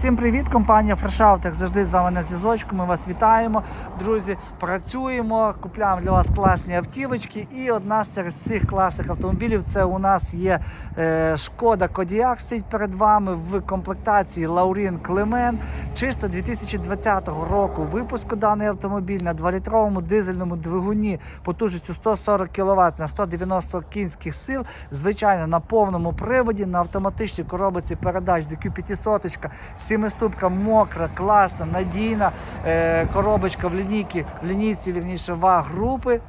Всім привіт, компанія Фрешаут, як завжди з вами на зв'язочку. Ми вас вітаємо. Друзі, працюємо, купляємо для вас класні автівочки. І одна з цих класних автомобілів це у нас є е, Шкода Кодіак стоїть перед вами в комплектації Лаурін Клемен. Чисто 2020 року випуску даний автомобіль на 2-літровому дизельному двигуні потужністю 140 кВт на 190 кінських сил. Звичайно, на повному приводі, на автоматичній коробиці передач DQ500, сімиступка мокра, класна, надійна е, коробочка в лінійці, в лінійці вірніше ваг групи.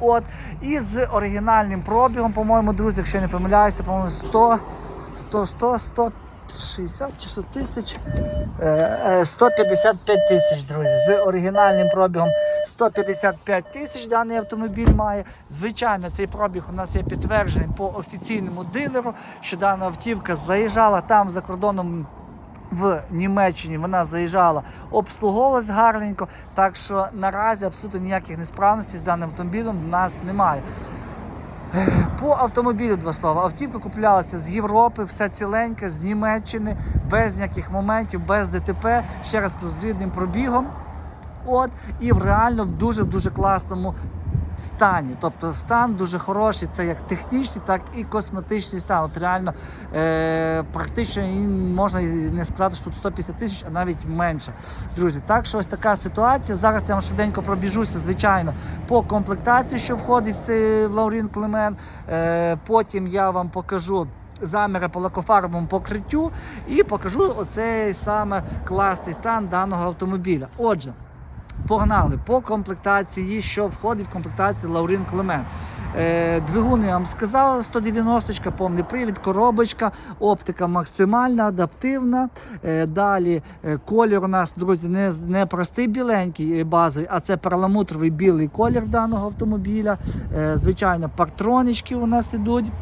От, і з оригінальним пробігом, по-моєму, друзі, якщо не помиляюся, по-моєму, 100, 100, 100, 160 чи 100 тисяч, е, е, 155 тисяч, друзі. З оригінальним пробігом 155 тисяч даний автомобіль має. Звичайно, цей пробіг у нас є підтверджений по офіційному дилеру, що дана автівка заїжджала там за кордоном в Німеччині вона заїжджала, обслуговувалась гарненько. Так що наразі абсолютно ніяких несправностей з даним автомобілем в нас немає. По автомобілю два слова. Автівка куплялася з Європи, все ціленьке, з Німеччини, без ніяких моментів, без ДТП. Ще раз кажу, з рідним пробігом. От, і в реально в дуже дуже класному стані. Тобто стан дуже хороший, це як технічний, так і косметичний стан. От реально е, практично можна не сказати, що тут 150 тисяч, а навіть менше. Друзі, так що ось така ситуація. Зараз я вам швиденько пробіжуся, звичайно, по комплектації, що входить в цей Лаурін Клемен. Е, потім я вам покажу. Заміри по лакофарбовому покриттю і покажу оцей саме класний стан даного автомобіля. Отже, Погнали по комплектації, що входить в комплектацію Лаурін Клемен. Е, двигун я вам сказав, 190 повний привід, коробочка, оптика максимальна, адаптивна. Е, далі е, колір у нас, друзі, не, не простий біленький базовий, а це перламутровий білий колір даного автомобіля. Звичайно, партронички у нас ідуть.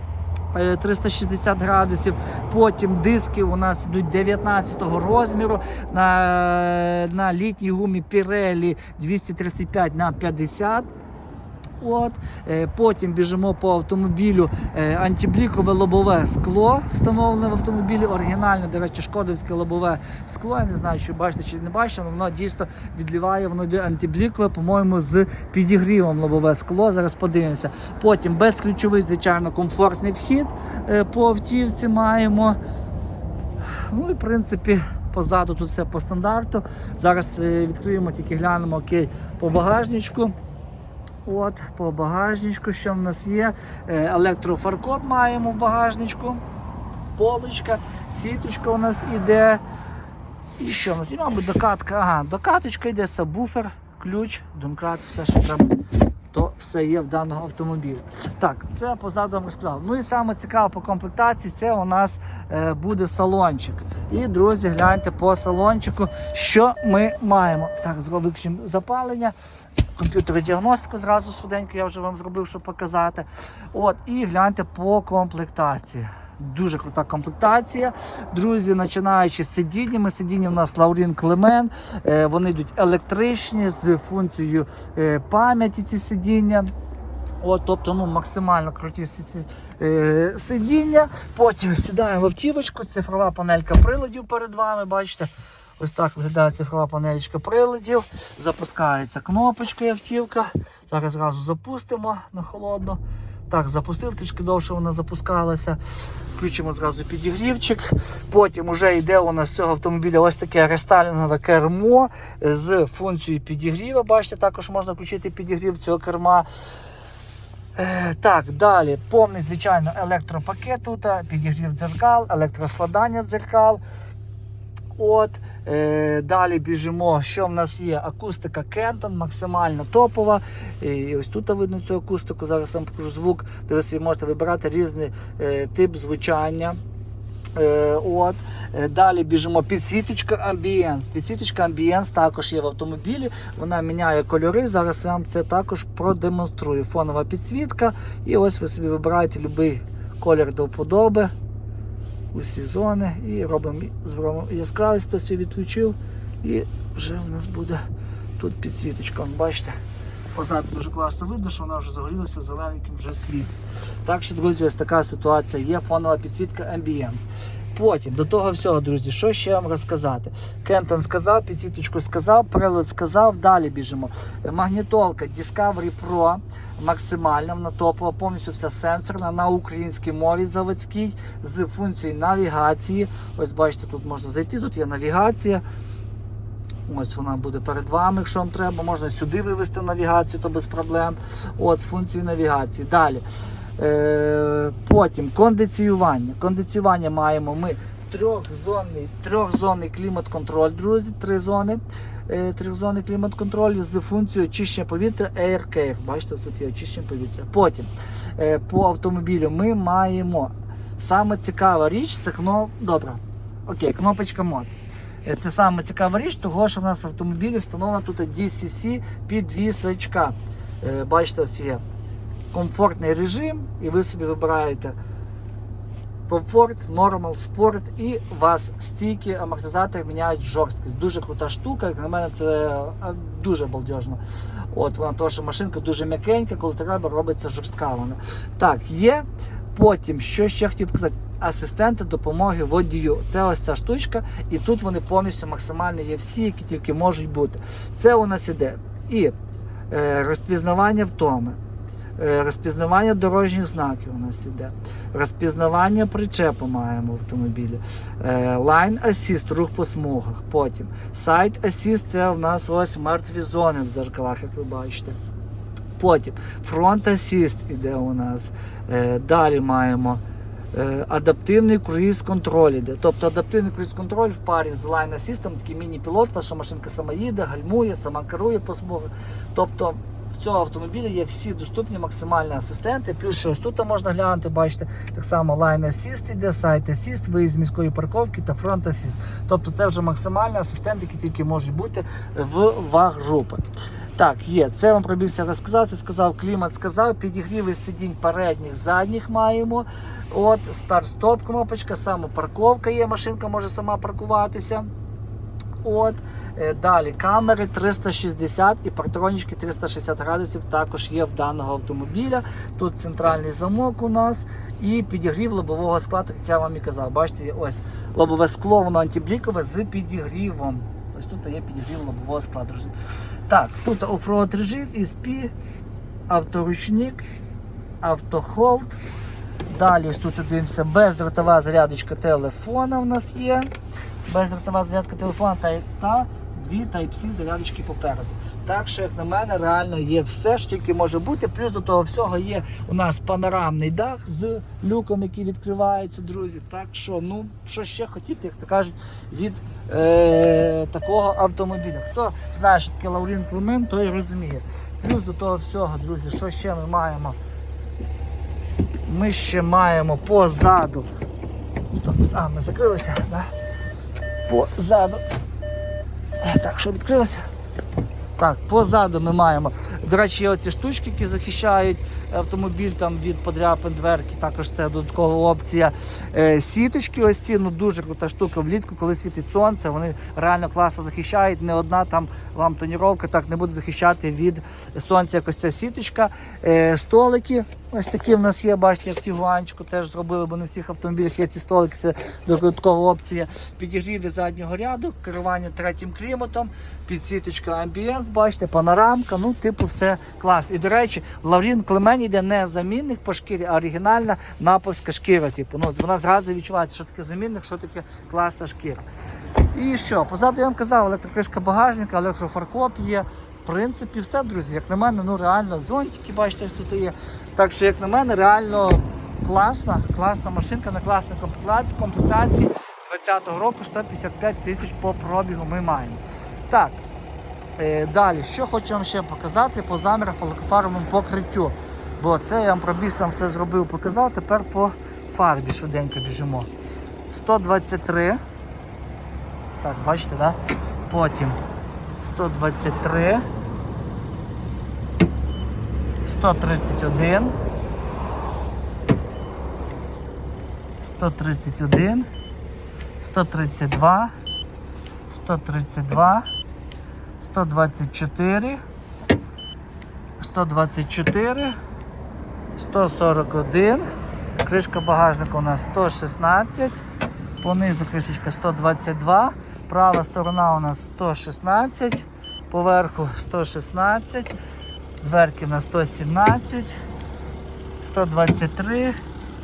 Е, 360 градусів. Потім диски у нас йдуть 19 розміру на, на літній гумі Pirelli 235 на 50. От. Е, Потім біжимо по автомобілю е, антиблікове лобове скло встановлене в автомобілі. Оригінальне, до речі, шкодовське лобове скло. Я не знаю, чи бачите, чи не бачите, але воно дійсно відліває, воно йде антиблікове, по-моєму, з підігрівом лобове скло. Зараз подивимося. Потім безключовий, звичайно, комфортний вхід е, по автівці маємо. Ну і в принципі. Позаду тут все по стандарту. Зараз відкриємо, тільки глянемо окей, по багажничку. От, по багажничку, що в нас є. Е, Електрофаркоп маємо в багажничку. Полочка, сіточка у нас іде. І що в нас? І, мабуть, докатка. Ага, докаточка йде, сабвуфер, ключ, домкрат, все, що треба. То все є в даного автомобіля. Так, це позаду вам сказав. Ну і саме цікаве по комплектації, це у нас е, буде салончик. І, друзі, гляньте по салончику, що ми маємо. Так, зробимо запалення. Комп'ютерну діагностику зразу швиденько я вже вам зробив, щоб показати. От, і гляньте по комплектації. Дуже крута комплектація. Друзі, починаючи з сидіннями. Сидіння у нас Лаурін Клемен. Е, вони йдуть електричні з функцією е, пам'яті ці сидіння. От, тобто ну, максимально круті е, сидіння. Потім сідаємо в автівочку, цифрова панелька приладів перед вами. Бачите, ось так виглядає цифрова панелька приладів. Запускається кнопочкою автівка. Зараз зразу запустимо на холодно. Так, запустили, трішки довше вона запускалася. Включимо зразу підігрівчик. Потім вже йде у нас з цього автомобіля ось таке рестайлінгове кермо з функцією підігріва. Бачите, також можна включити підігрів цього керма. Е, Так, далі повний, звичайно, електропакет тут, підігрів дзеркал, електроскладання дзеркал. От, е, далі біжимо, що в нас є? Акустика Кентон, максимально топова. І ось тут видно цю акустику. Зараз вам покажу звук, де ви собі можете вибирати різний е, тип звучання. Е, от. Далі біжимо підсвіточка Ambience. Підсвіточка Ambience також є в автомобілі. Вона міняє кольори. Зараз я вам це також продемонструю. Фонова підсвітка. І ось ви собі вибираєте будь-який колір до вподоби. Усі зони і робимо зброю яскравість, відключив. І вже у нас буде тут підсвіточка. Бачите? Позаду дуже класно видно, що вона вже загорілася зелененьким вже світ. Так що, друзі, ось така ситуація. Є фонова підсвітка Ambience. Потім до того всього, друзі, що ще вам розказати? Кентон сказав, підсвіточку сказав, прилад сказав, далі біжимо. Магнітолка Discovery Pro максимальна, вона топова, повністю вся сенсорна на українській мові заводській з функцією навігації. Ось бачите, тут можна зайти, тут є навігація. Ось вона буде перед вами, якщо вам треба. Можна сюди вивести навігацію, то без проблем. От з функцією навігації. Далі. Е, потім кондиціювання. Кондиціювання маємо ми трьохзонний, трьохзонний клімат-контроль, друзі, три зони. Е, Трьохзонний клімат-контроль з функцією очищення повітря Air Care. Бачите, тут є очищення повітря. Потім е, по автомобілю ми маємо саме цікава річ, це кно... Добре. Окей, кнопочка мод. Це саме цікава річ, того що в нас в автомобілі встановлена тут DCC підвісочка. Бачите, ось є комфортний режим, і ви собі вибираєте комфорт, нормал, спорт, і у вас стійки, амортизатори міняють жорсткість. Дуже крута штука, як на мене, це дуже балдежно. От вона того, що машинка дуже м'якенька, коли треба, робиться жорстка вона. Так, є. Потім, що ще хотів показати, асистенти допомоги водію. Це ось ця штучка, і тут вони повністю максимально є всі, які тільки можуть бути. Це у нас іде і е, розпізнавання втоми, е, розпізнавання дорожніх знаків у нас іде, розпізнавання причепу маємо в автомобілі, е, Line Assist, рух по смугах. Потім Side Assist це в нас ось мертві зони в дзеркалах, як ви бачите. Потім Front Assist іде у нас. Е, Далі маємо е, адаптивний круїз-контроль іде. Тобто адаптивний круїз-контроль в парі з Line Assist, такий міні-пілот, ваша машинка сама їде, гальмує, сама керує по смугах. Тобто в цього автомобіля є всі доступні максимальні асистенти. Плюс що ось тут можна глянути, бачите, так само Line Assist іде, Side Assist, виїзд з міської парковки та Front Assist. Тобто це вже максимальні асистенти, які тільки можуть бути в ваг групи. Так, є. Це вам пробігся розказав, це сказав клімат, сказав. Підігріви сидінь передніх, задніх маємо. От, старт-стоп кнопочка, самопарковка є, машинка може сама паркуватися. От, е, далі камери 360 і партронічки 360 градусів також є в даного автомобіля. Тут центральний замок у нас і підігрів лобового скла, як я вам і казав. Бачите, ось лобове скло, воно антиблікове з підігрівом. Ось тут є підігрів лобового скла, друзі. Так, тут оффроад режим, ESP, авторучник, автохолд. Далі ось тут дивимося, бездротова зарядочка телефона в нас є. Бездротова зарядка телефона та, та дві Type-C зарядочки попереду. Так що, як на мене, реально є все, що тільки може бути. Плюс до того всього є у нас панорамний дах з люком, який відкривається, друзі. Так що, ну, що ще хотіти, як то кажуть, від е- такого автомобіля. Хто знає, що таке Лаурін Клемен, той розуміє. Плюс до того всього, друзі, що ще ми маємо? Ми ще маємо позаду. А, ми закрилися, да? Позаду. Е, Так, що відкрилося? Так, позаду ми маємо. До речі, є оці штучки, які захищають автомобіль там від подряпин дверки. Також це додаткова опція. Е, сіточки, ось ці ну дуже крута штука. Влітку, коли світить сонце, вони реально класно захищають. Не одна там вам тоніровка так не буде захищати від сонця, як ось ця сіточка. Е, столики. Ось такі в нас є, бачите, як Тігуанчику теж зробили, бо в всіх автомобілях є ці столики, це додаткова опція. Підігріви заднього ряду, керування третім кліматом, підсвіточка амбієнс, бачите, панорамка, ну, типу, все клас. І до речі, Лаврін Клемень йде не замінник по шкірі, а оригінальна наповська шкіра. Типу. Ну, вона зразу відчувається, що таке замінник, що таке класна шкіра. І що? Позаду я вам казав, електрокришка багажника, електрофаркоп є. В принципі, все, друзі, як на мене, ну реально зонтики, бачите, ось тут є. Так що, як на мене, реально класна, класна машинка на класній комплектації. комплектації 20-го року 155 тисяч по пробігу ми маємо. Так, е, далі, що хочу вам ще показати по замірах по лакофарбовому покриттю. Бо це я вам пробіг сам все зробив, показав. Тепер по фарбі швиденько біжимо. 123. Так, бачите, да? Потім 123. 131. 131. 132. 132. 124. 124. 141. Кришка багажника у нас 116. понизу кришечка 122, права сторона у нас 116, поверху 116, дверки на 117, 123,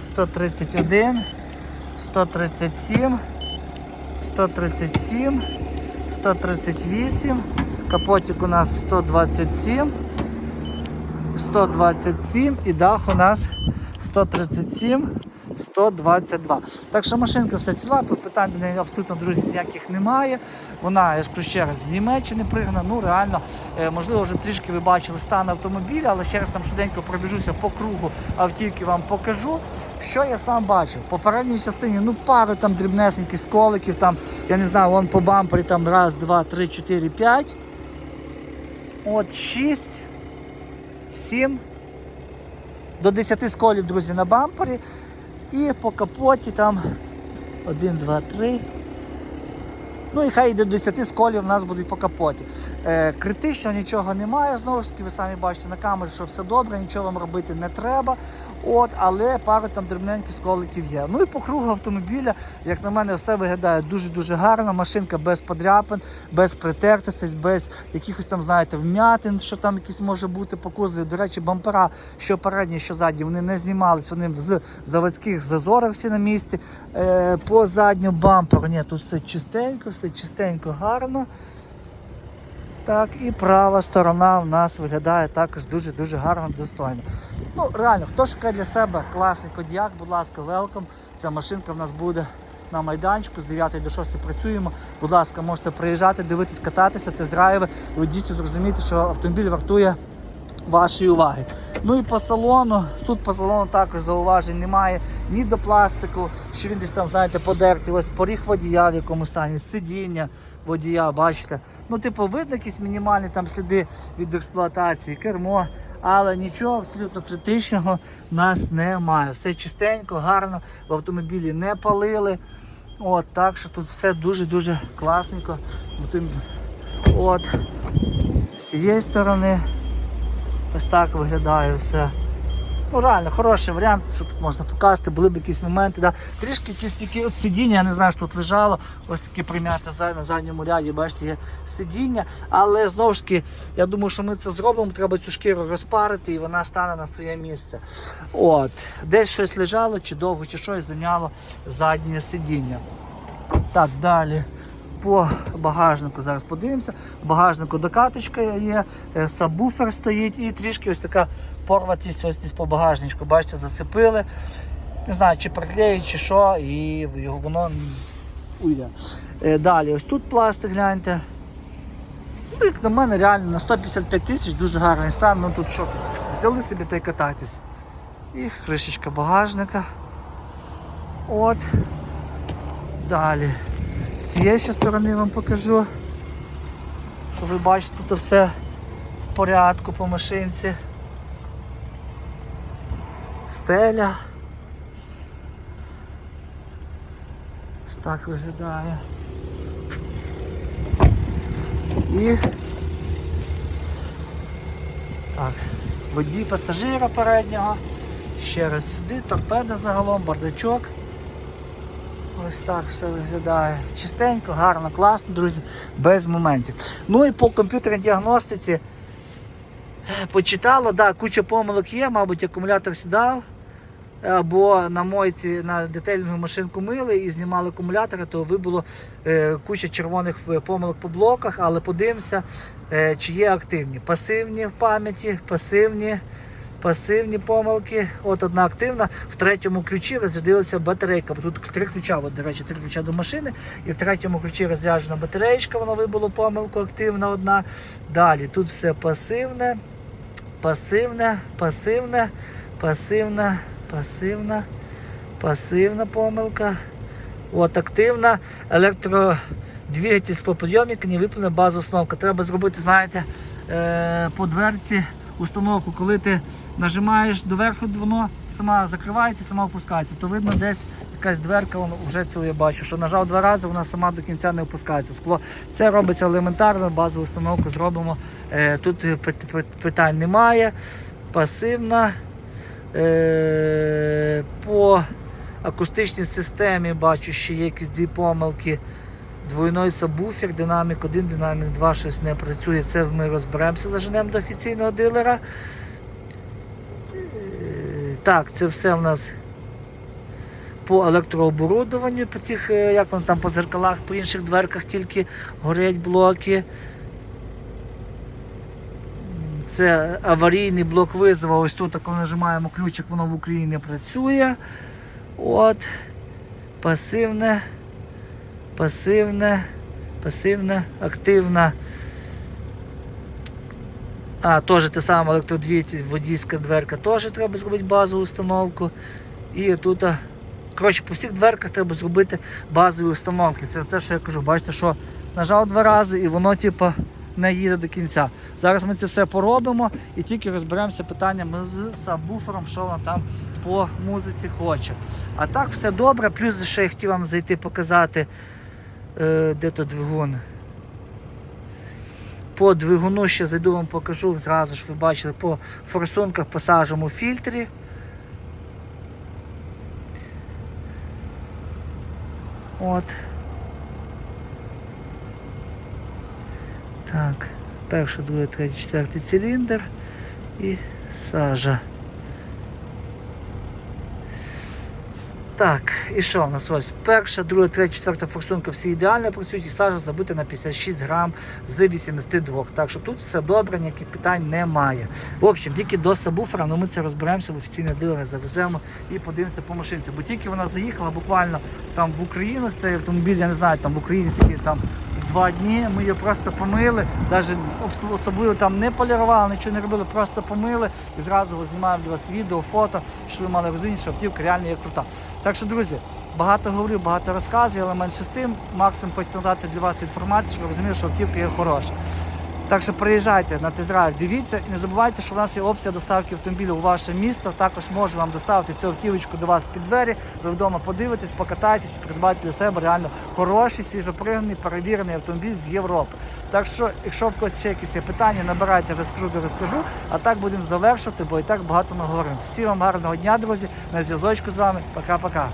131, 137, 137, 138, капотик у нас 127, 127 і дах у нас 137, 122. Так що машинка вся ціла, тут питань до неї абсолютно друзі ніяких немає. Вона, я ж ще раз, з Німеччини пригнана. Ну реально, е, можливо, вже трішки ви бачили стан автомобіля, але ще раз там швиденько пробіжуся по кругу автівки, вам покажу. Що я сам бачив? Попередній частині ну пару там дрібнесеньких сколиків, там, я не знаю, вон по бампері там раз, два, три, чотири, п'ять. От 6, 7 до 10 сколів, друзі, на бампері. І по капоті там 1, 2, 3. Ну і хай і до 10 сколів у нас будуть по капоті. Е, критично нічого немає. Знову ж таки, ви самі бачите на камері, що все добре, нічого вам робити не треба. От, але пару там дрібненьких сколиків є. Ну і по кругу автомобіля, як на мене, все виглядає дуже-дуже гарно. Машинка без подряпин, без притертостей, без якихось там, знаєте, вмятин, що там якісь може бути по кузові. До речі, бампера, що передні, що задні, вони не знімались, вони з заводських зазорах всі на місці. Е, по задньому бамперу, ні, тут все чистенько, все чистенько, гарно. Так, і права сторона в нас виглядає також дуже-дуже гарно, достойно. Ну, реально, хто шукає для себе класний кодіак, будь ласка, велком. Ця машинка в нас буде на майданчику з 9 до 6 працюємо. Будь ласка, можете приїжджати, дивитись, кататися, тест-драйви, і ви дійсно зрозумієте, що автомобіль вартує вашої уваги. Ну і по салону, тут по салону також зауважень немає ні до пластику, що він десь там, знаєте, подертий, ось поріг водія в якому стані, сидіння водія, бачите. Ну, типу, видно якісь мінімальні там сліди від експлуатації, кермо, але нічого абсолютно критичного в нас немає. Все чистенько, гарно, в автомобілі не палили. От, так що тут все дуже-дуже класненько. От, з цієї сторони. Ось так виглядає все. Ну реально хороший варіант, що тут можна показати, були б якісь моменти. Да. Трішки якісь такі от сидіння, я не знаю, що тут лежало, ось таке прим'яте на задньому ряді, бачите, є сидіння. Але знову ж таки, я думаю, що ми це зробимо, треба цю шкіру розпарити і вона стане на своє місце. От. Десь щось лежало, чи довго, чи щось зайняло заднє сидіння. Так, далі. По багажнику зараз подивимося. В багажнику докаточка є, е, сабвуфер стоїть і трішки ось така порватість ось десь по багажничку. Бачите, зацепили. Не знаю, чи приклеїть, чи що, і воно уйде. Е, Далі, ось тут пластик, гляньте. Ну, як на мене, реально на 155 тисяч дуже гарний стан. Ну тут що, взяли собі та й катайтесь. І кришечка багажника. От. Далі. З цієї ще сторони вам покажу. То ви бачите, тут все в порядку по машинці. Стеля. Ось так виглядає. І так, водій пасажира переднього. Ще раз сюди, торпеда загалом, бардачок. Ось так все виглядає. Чистенько, гарно, класно, друзі, без моментів. Ну і по комп'ютерній діагностиці е, почитало, да, куча помилок є, мабуть, акумулятор сідав. Або на мойці на детельну машинку мили і знімали акумулятори, то вибуло е, куча червоних е, помилок по блоках, але подивимося, е, чи є активні. Пасивні в пам'яті, пасивні, пасивні помилки. От одна активна. В третьому ключі розрядилася батарейка. Тут три ключа, от, до речі, три ключа до машини. І в третьому ключі розряджена батареєчка, воно вибуло помилку, активна одна. Далі тут все пасивне, пасивне, пасивне, пасивне, пасивна, пасивна помилка. От активна електродвигатель склоподйомник, не виповнена база установка. Треба зробити, знаєте, е, по дверці установку, коли ти нажимаєш доверху, воно сама закривається, сама опускається, то видно десь якась дверка, воно вже це я бачу, що нажав два рази, вона сама до кінця не опускається. Скло. Це робиться елементарно, базову установку зробимо. Е, Тут пит- пит- питань немає. Пасивна. Е, По акустичній системі бачу, що є якісь дві помилки. Двойной сабвуфер, динамік 1, динамік 2 щось не працює. Це ми розберемося, заженемо до офіційного дилера. Е, Так, це все в нас по електрооборудованню, по цих, е, як воно там по зеркалах, по інших дверках тільки горять блоки. Це аварійний блок визову. Ось тут, коли нажимаємо ключик, воно в Україні працює. От. Пасивне, пасивне, пасивне, активна. А, теж те саме електродвигатель, водійська дверка, теж треба зробити базову установку. І тут, коротше, по всіх дверках треба зробити базові установки. Це те, що я кажу. Бачите, що нажав два рази і воно, типу, не їде до кінця. Зараз ми це все поробимо і тільки розберемося питаннями з сабвуфером, що воно там по музиці хоче. А так все добре. Плюс ще я хотів вам зайти показати, де то двигун. По двигуну ще зайду вам покажу, зразу ж ви бачили по форсунках посажемо фільтрі. От. Так, перший, другий, третій, четвертий циліндр і сажа. Так, і що у нас ось? Перша, друга, третя, четверта форсунка всі ідеально працюють, і сажа забита на 56 грам з 82. Так що тут все добре, ніяких питань немає. В общем, тільки до сабвуфера, ну ми це розберемося в офіційне дилери, завеземо і подивимося по машинці. Бо тільки вона заїхала буквально там в Україну, цей автомобіль, я не знаю, там в Україні скільки там два дні. Ми її просто помили, навіть особливо там не полірували, нічого не робили, просто помили і зразу знімаємо для вас відео, фото, щоб ви мали розуміння, що автівка реально є крута. Так що, друзі, багато говорю, багато розказую, але менше з тим, максимум хоче надати для вас інформацію, щоб ви розуміли, що автівка є хороша. Так що приїжджайте на тест-драйв, дивіться і не забувайте, що в нас є опція доставки автомобіля у ваше місто. Також можу вам доставити цю автівочку до вас під двері. Ви вдома подивитесь, покатайтесь, придбайте для себе реально хороший, свіжопригнаний, перевірений автомобіль з Європи. Так що, якщо в когось ще якісь є питання, набирайте, розкажу, де розкажу. А так будемо завершувати, бо і так багато наговоримо. Всім вам гарного дня, друзі. На зв'язочку з вами. Пока-пока.